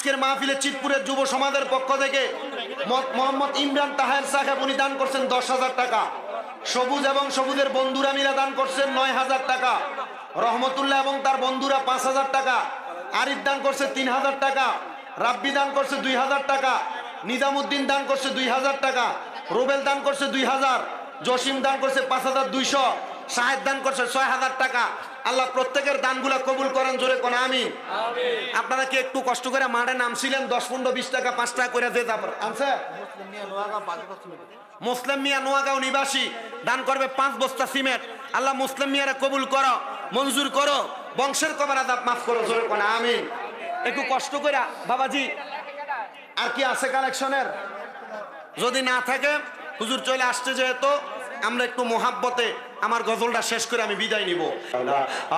আজকের মাহফিলে চিতপুরের যুব সমাজের পক্ষ থেকে মোহাম্মদ ইমরান তাহের সাহেব, উনি দান করছেন দশ হাজার টাকা। সবুজ এবং সবুজের বন্ধুরা মিলা দান করছেন নয় হাজার টাকা। রহমতুল্লাহ এবং তার বন্ধুরা পাঁচ হাজার টাকা। আরিফ দান করছে তিন হাজার টাকা। রাব্বি দান করছে দুই হাজার টাকা। নিজামুদ্দিন দান করছে দুই হাজার টাকা। রুবেল দান করছে দুই হাজার। জসিম দান করছে পাঁচ হাজার দুইশো। সাহেদ দান করছে ছয় হাজার টাকা। আল্লাহ প্রত্যেকের দানগুলা কবুল করেন জোরে কোন আমি? আপনারা কি একটু কষ্ট করে মাঠে নামছিলেন? দশ পনেরো বিশ টাকা পাঁচ টাকা করে দিয়ে তারপর আনছে? মুসলিম মিয়া নোয়াগাঁও নিবাসী দান করবে পাঁচ বস্তা সিমেন্ট। আল্লাহ মুসলিম মিয়ারে কবুল করো মঞ্জুর করো বংশের কবার আদাব মাফ করো জোরে কোন আমি? একটু কষ্ট করে বাবাজি আর কি আছে কালেকশনের যদি না থাকে হুজুর চলে আসছে যেহেতু। আমরা একটু মোহাব্বতে আমার গজলটা শেষ করে আমি বিদায় নিব।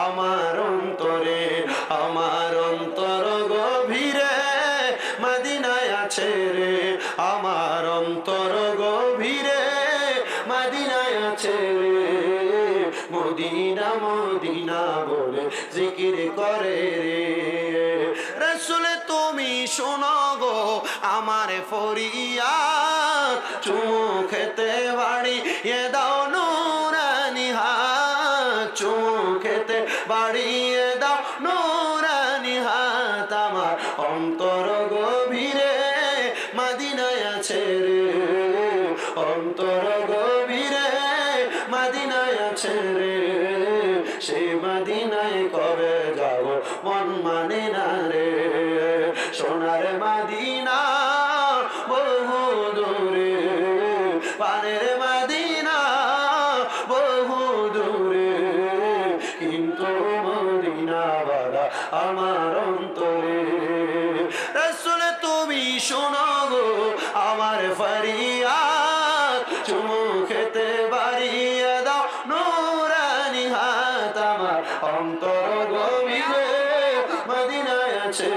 আমার অন্তরে, আমার অন্তর গভীরে মদিনায় আছে রে। আমার অন্তর গভীরে মদিনায় আছে রে। মদিনা মদিনা বলে জিকির করে রে। রসুল তুমি শোনো গো, আমার ফরিয়া চুমু খেতে বাড়ি, এ দাও নুরানি হাত। চুমু খেতে বাড়িয়ে দাও নুরানি হাত। আমার অন্তর গভীরে মাদিনায় আছে রে। অন্তর গভীরে মাদিনায় আছে রে। সে মাদিনায় কবে যাব মন মানে না রে? সোনার মাদিনা আমার অন্তরে। রসুল, তুমি শোনো গো, আমার ফরিয়াদ। চুমু খেতে বাড়িয়ে দাও, নুরানি হাত আমার অন্তর গভীরে। মদিনায় আছে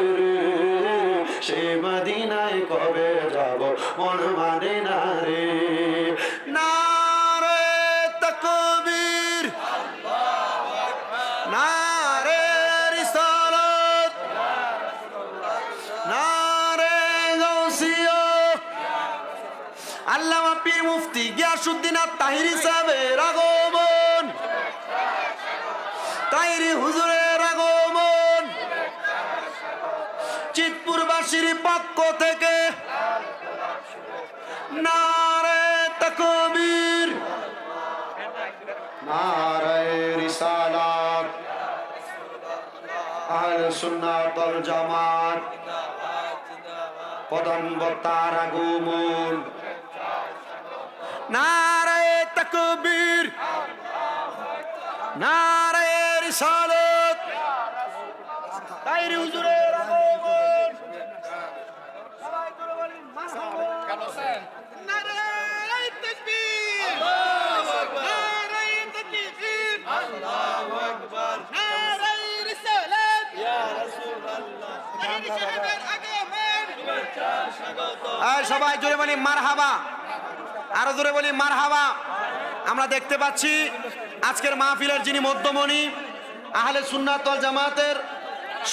সে মদিনায় কবে যাব? মন মানে না আল্লামা পীর মুফতি গিয়াসুদ্দিন আর তাহিরি সাহেবের আগমন। তাহিরি হুজুরের আগমন। চিতপুরবাসীর পক্ষ থেকে নারে তকবীর। নারে রিসালাত। আহলে সুন্নাত ওয়াল জামাত। প্রধান বক্তার আগমন। নারায় তকবীর। নারায় রিসালাত। তাইরি হুজুরের আগমন সবাই করে বলি নারায় তাকবীর। নারায় তাকবীর। আল্লাহু আকবার। নারায় রিসালাত। ইয়া রাসূলুল্লাহ। তাইরি সাহেবের আগমন। সবাই জোরে বলি মারহাবা। আরও জোরে বলি, মারহাবা। আমরা দেখতে পাচ্ছি আজকের মাহফিলের যিনি মধ্যমণি, আহলে সুন্নাতল জামাতের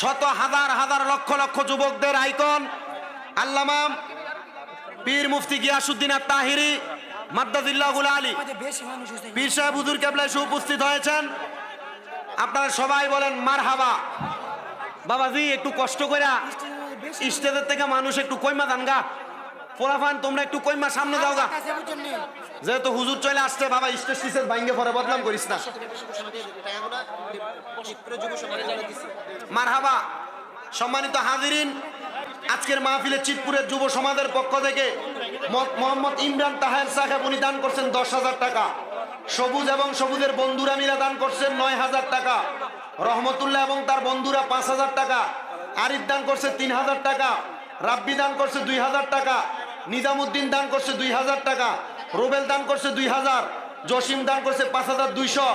শত হাজার হাজার লক্ষ লক্ষ যুবকদের আইকন, আল্লামা পীর মুফতি গিয়াসুদ্দিন আর তাহিরি মাদ্দাজিল্লাহুল আলী। পীর সাহেব হুজুর কেবলা এসে উপস্থিত হয়েছেন। আপনারা সবাই বলেন, মারহাবা। বাবাজি, একটু কষ্ট করে স্টেজের থেকে মানুষ একটু কইমা দান গা পোলাফান তোমরা একটু কইমা সামনে যাও গা যেহেতু হুজুর চলে আসছে বাবা স্টেজ টিসেজ ভাঙ্গে পরে বদনাম করিস না। মারহাবা সম্মানিত হাজিরিন আজকের মাহফিলে চিতপুরের যুব সমাজের পক্ষ থেকে মোহাম্মদ ইমরান তাহের সাহেব উনি দান করছেন দশ হাজার টাকা। সবুজ এবং সবুজের বন্ধুরা মিলে দান করছেন নয় হাজার টাকা। রহমতুল্লাহ এবং তার বন্ধুরা পাঁচ হাজার টাকা। আরিফ দান করছে তিন হাজার টাকা। রাব্বি দান করছে দুই হাজার টাকা নিজামুদ্দিন দান করছে দুই হাজার টাকা রুবেল দান করছে দুই হাজার জসিম দান করছে পাঁচ হাজার দুইশো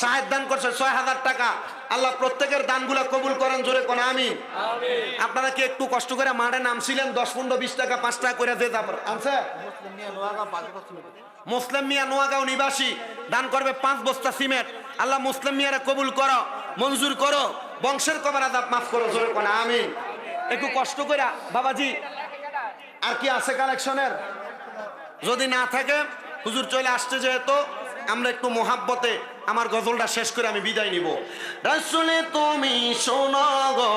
সাহেদ দান করছে ছয় হাজার টাকা। আল্লাহ প্রত্যেকের দানগুলা কবুল করেন জোরে কোন আমি আপনারা কি একটু কষ্ট করে মাঠে নামছিলেন? দশ পনেরো বিশ টাকা পাঁচ টাকা করে দিয়ে তারপর আনছে? মুসলিম মিয়া নোয়াগাঁও নিবাসী দান করবে পাঁচ বস্তা সিমেন্ট। আল্লাহ মুসলিম মিয়ারে কবুল করো মঞ্জুর করো বংশের কবার আদাব মাফ করো জোরে কোন আমি একটু কষ্ট করে বাবাজি। আর কি আছে কালেকশনের? যদি না থাকে, হুজুর চলে আসছে যেহেতু, আমরা একটু মোহাব্বতে আমার গজলটা শেষ করে আমি বিদায় নিব। রাসুলে তুমি শোনো গো,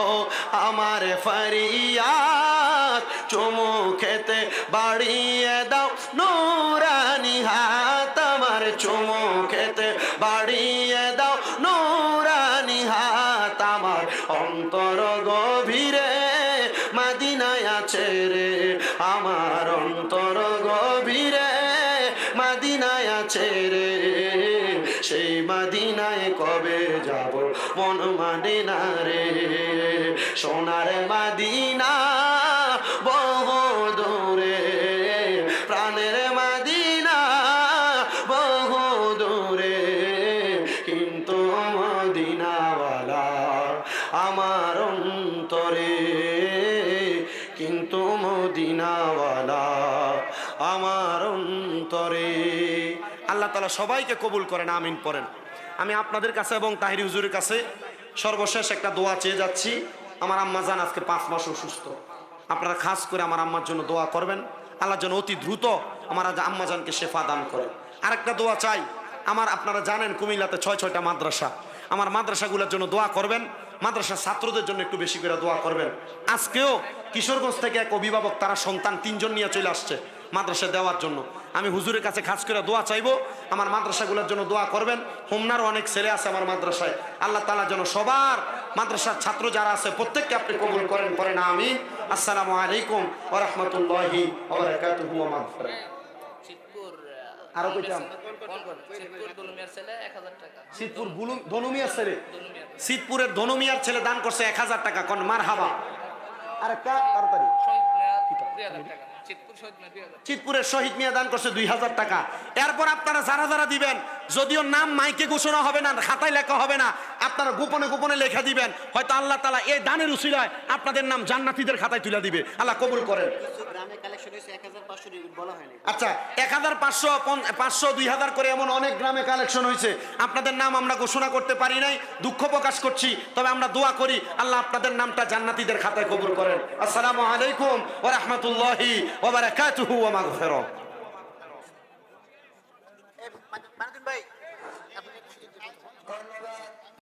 আমার ফারিয়াত চুমু খেতে বাড়িয়ে দাও, নুরানি হাত আমার চুমু খেতে আমার অন্তর গভীরে মাদিনায় আছে রে। সেই মাদিনায় কবে যাব মন মানে না রে। সোনার মাদিনা আল্লাহ সবাইকে কবুল করেন, আমিন পড়েন আমি আপনাদের কাছে এবং তাহিরি হুজুরের কাছে সর্বশেষ একটা দোয়া চেয়ে যাচ্ছি। আমার আম্মা জান আজকে পাঁচ মাস অসুস্থ। আপনারা খাস করে আমার আম্মার জন্য দোয়া করবেন। আল্লাহ যেন অতি দ্রুত আমার আম্মা জানকে শেফা দান করে। আরেকটা দোয়া চাই। আমার আপনারা জানেন কুমিল্লাতে ছয় ছয়টা মাদ্রাসা। আমার মাদ্রাসাগুলোর জন্য দোয়া করবেন। মাদ্রাসার ছাত্রদের জন্য একটু বেশি করে দোয়া করবেন। আজকেও কিশোরগঞ্জ থেকে এক অভিভাবক, তারা সন্তান তিনজন নিয়ে চলে আসছে। মাদ্রাসা দেওয়ার জন্য। আমি হুজুরের কাছে খাস করে দোয়া চাইব আমার মাদ্রাসাগুলোর জন্য দোয়া করবেন। হোমনারও অনেক ছেলে আছে আমার মাদ্রাসায়। আল্লাহ তালা যেন সবার মাদ্রাসার ছাত্র যারা আছে প্রত্যেককে আপনি কবুল করেন করেন আমি। আসসালামু আলাইকুম ওরহমতুল্লাহি আরও কইতাম। সিদ্ধপুর ধনুমিয়ার ছেলে? সিদ্ধপুরের ধনুমিয়ার ছেলে দান করছে এক হাজার টাকা। কোন মার হাবা আরেকটা তাড়াতাড়ি। চিতপুরের শহীদ মিয়া দান করছে দুই হাজার টাকা। এরপর আপনারা যারা যারা দিবেন যদিও নাম মাইকে ঘোষণা হবে না খাতায় লেখা হবে না আপনারা গোপনে গোপনে লেখা দিবেন। হয়তো আল্লাহ তালা এই দানের উসিলায় আপনাদের নাম জান্নাতীদের খাতায় তুলে দিবে। আল্লাহ কবুল করেন। আচ্ছা এক হাজার পাঁচশো পাঁচশো দুই হাজার করে এমন অনেক গ্রামে কালেকশন হয়েছে। আপনাদের নাম আমরা ঘোষণা করতে পারি নাই দুঃখ প্রকাশ করছি তবে আমরা দোয়া করি আল্লাহ আপনাদের নামটা জান্নাতীদের খাতায় কবুল করেন। আসসালামু আলাইকুম ওয়া রাহমাতুল্লাহি ওয়া বারাকাতুহু ওয়া মাগফিরাহ।